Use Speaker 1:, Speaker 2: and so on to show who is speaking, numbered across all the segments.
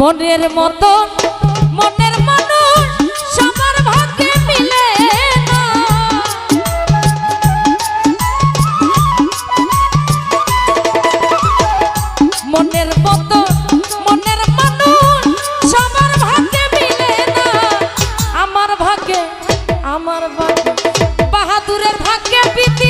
Speaker 1: মনের মতন মনের মানুষ সবার ভাগ্যে মিলে মনের মতন মনের সবার ভাগ্যে মিলে না। আমার ভাগ্যে আমার ভাগ্যে, বাহাদুরের ভাগ্যে পিতি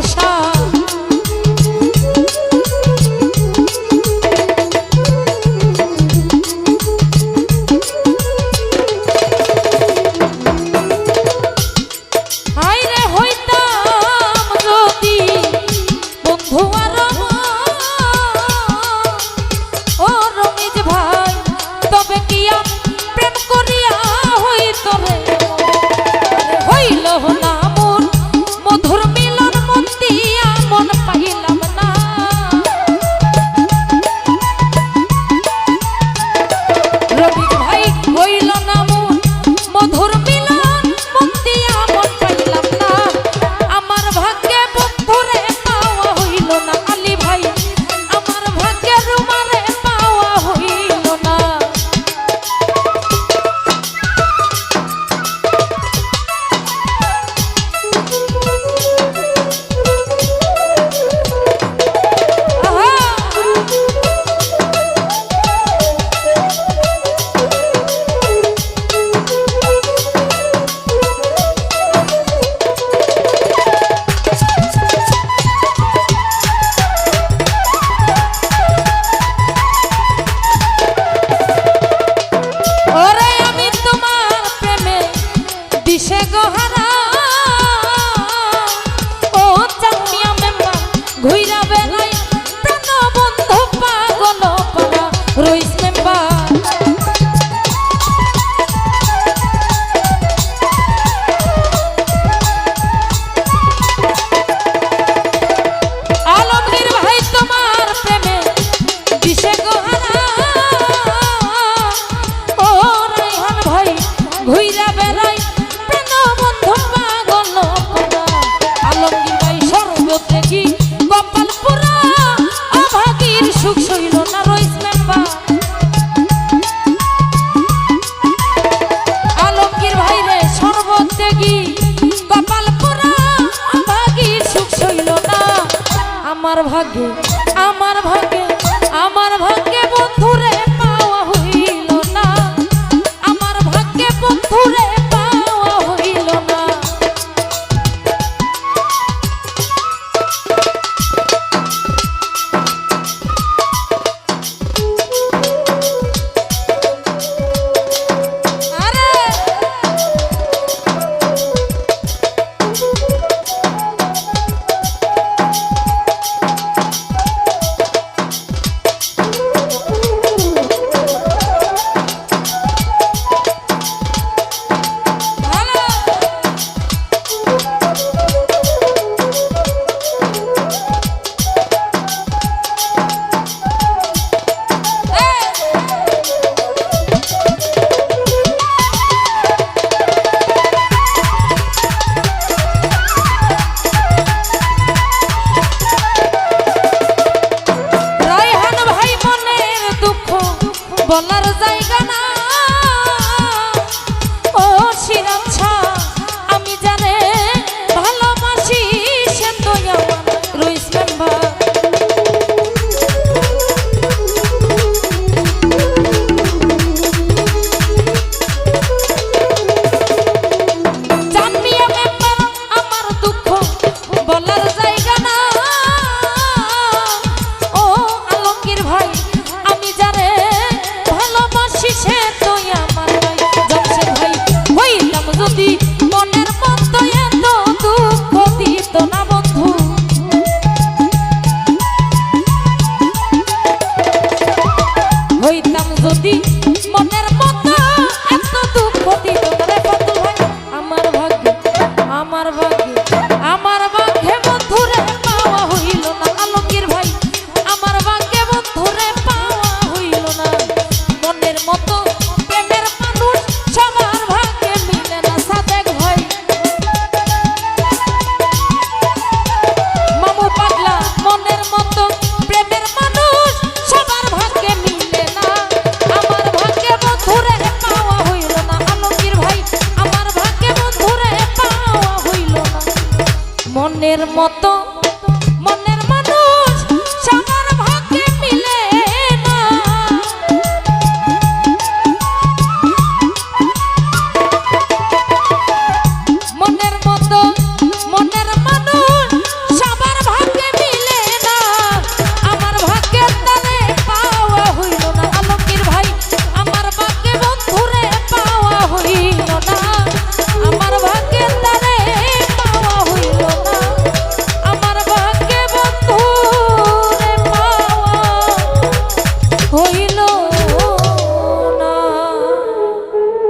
Speaker 1: do. আমার ভাগ্যে আমার ভাগ্যে